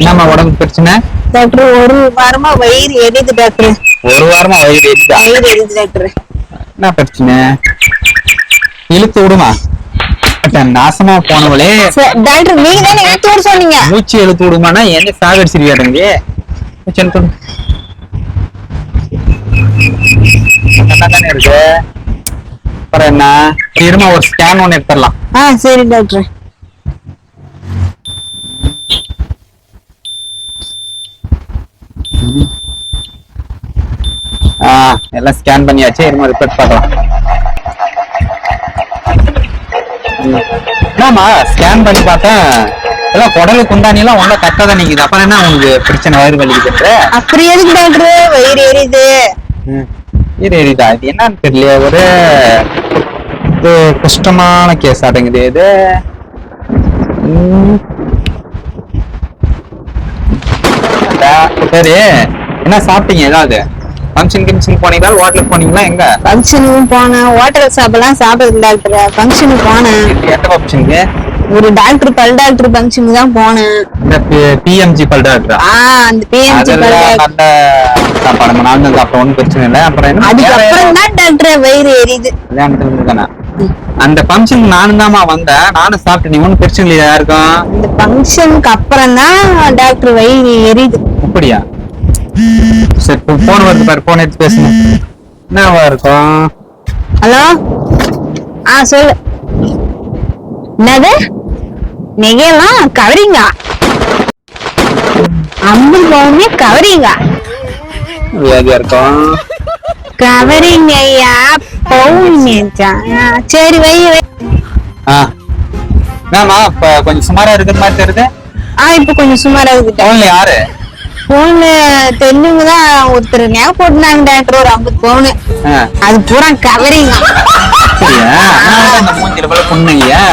என்னம்மா உடம்பு பிரச்சனை? டாக்டர் ஒரு வாரமா வயிறு எரியுது டாக்டர். ஒரு வாரமா வயிறு எரியுதா? வயிறு எரியுது டாக்டர். என்ன பிரச்சனை? இழுத்து விடுமா? நாசமா போனவளே. சரி, டாக்டர் நீங்க தானே எடுத்து வர சொன்னீங்க. மூச்சு இழுத்து விடுமானா என்ன சாகடிச்சிருவியாடுங்க மூச்சு இழுத்து விடு. தானே இருக்கு? அப்புறம் என்ன? இருமா ஒரு ஸ்கேன் ஒன்று எடுத்துடலாம். ஆ சரி டாக்டர். எல்லாம் ஸ்கேன் பண்ணியாச்சு இருமா ரிப்போர்ட் பார்க்கலாம். என்னம்மா ஸ்கேன் பண்ணி பார்த்தேன் எல்லாம் குடலு குண்டாணி எல்லாம் ஒன்றும் கரெக்டாக தான் நிக்குது அப்புறம் என்ன உனக்கு பிரச்சனை வயிறு வலிக்குதுன்ற அப்படி எதுக்கு டாக்டர் வயிறு எரியுது இது எரியுதா இது என்னன்னு தெரியல ஒரு இது கஷ்டமான கேஸ் அடங்குது இது சரி. என்ன சாப்பிட்டீங்க ஏதாவது? ஃபங்க்ஷன் கிங்ஷன் போனீங்களா? ஹோட்டலுக்கு போனீங்களா? எங்க? ஃபங்க்ஷனுக்கு போனேன். ஹோட்டல் சாப்பிடலாம் சாப்பிடுது டாக்டர் ஃபங்க்ஷனுக்கு போனேன். எந்த ஃபங்க்ஷனுக்கு ஒரு டாக்டர் பல் டாக்டர் ஃபங்க்ஷனுக்கு தான் போனேன். இந்த பிஎம்ஜி பல்டாக்டரா ஆ? அந்த பிஎம்சி பல் டாக்டர் நல்ல சாப்பாடு. நான் தான் சாப்பிட்டேன் ஒன்றும் பிரச்சனை இல்லை. அப்புறம் என்ன? அதுக்கப்புறம் தான் டாக்டர் வயிறு எரியுது. கல்யாணத்துல இருந்து தானே அந்த ஃபங்க்ஷனுக்கு நானும் தாம்மா வந்தேன். நானும் சாப்பிட்டேன். நீ ஒன்றும் பிரச்சனை இல்லையா யாருக்கும்? இந்த ஃபங்க்ஷனுக்கு அப்புறம் தான் டாக்டர் வயிறு எரியுது. அப்படியா? சரி போன் வருது பாரு போன் எடுத்து பேசுங்க. என்னவா இருக்கும்? ஹலோ? ஆ சொல்லு. என்னது? நெகையெல்லாம் கவரிங்க? ஐம்பது பவுனே கவரிங்க? வியாதியா இருக்கும்? கவரிங்க ஐயா பவுன் சரி வை வை. ஆ. என்னம்மா இப்ப கொஞ்சம் சுமாரா இருக்கிற மாதிரி தெரியுது? ஆ இப்ப கொஞ்சம் சுமாரா இருக்குது. யாரு பவுனு தெரிஞ்சவங்க தான் ஒருத்தர் நகை போட்டுனாங்க டாக்டர் ஒரு ஐம்பது பவுனு ஆ, அது பூரா கவரிங்க புண்ணுங்கயா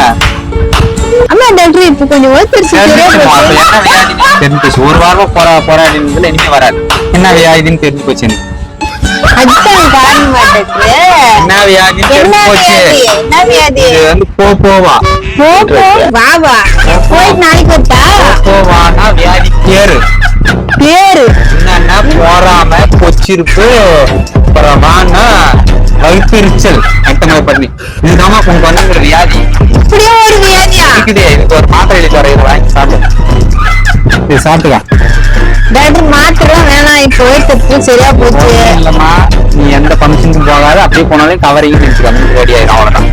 ஆமா டாக்டர் இப்ப கொஞ்சம் தெரிஞ்சு போச்சு ஒரு வாரமா போரா போராடினதுல இனிமே வராது. என்ன வியாதின்னு தெரிஞ்சு போச்சு எனக்கு. அதுதான் காரணமா டாக்டர் என்ன தெரிஞ்சு போச்சு. வியாதி என்ன வியாதி இது? வந்து போ போவா. போ போ வா வா. போயிட்டு நாளைக்கு வியாதி பேரு பேரு பொச்சிருப்பு அப்புறம் வானா வயிற்றுச்சல் மாதிரி பண்ணி. இதுதாம்மா உனக்கு வந்து ஒரு வியாதி. இப்படியே ஒரு வியாதியா? இருக்குதே இதுக்கு ஒரு மாத்திரை எழுதி வர இதை வாங்கி சாப்பிடு. இது சாப்பிட்டுக்கா. டாக்டர் மாத்திரை வேணாம். இப்போ ஒருத்தருக்கு சரியா போச்சு. இல்லம்மா. நீ எந்த ஃபங்க்ஷனுக்கும் போகாத. அப்படியே போனாலும் கவரிங் நினைச்சுக்கோ ஓடி ஆயிடும் அவ்வளவுதான்.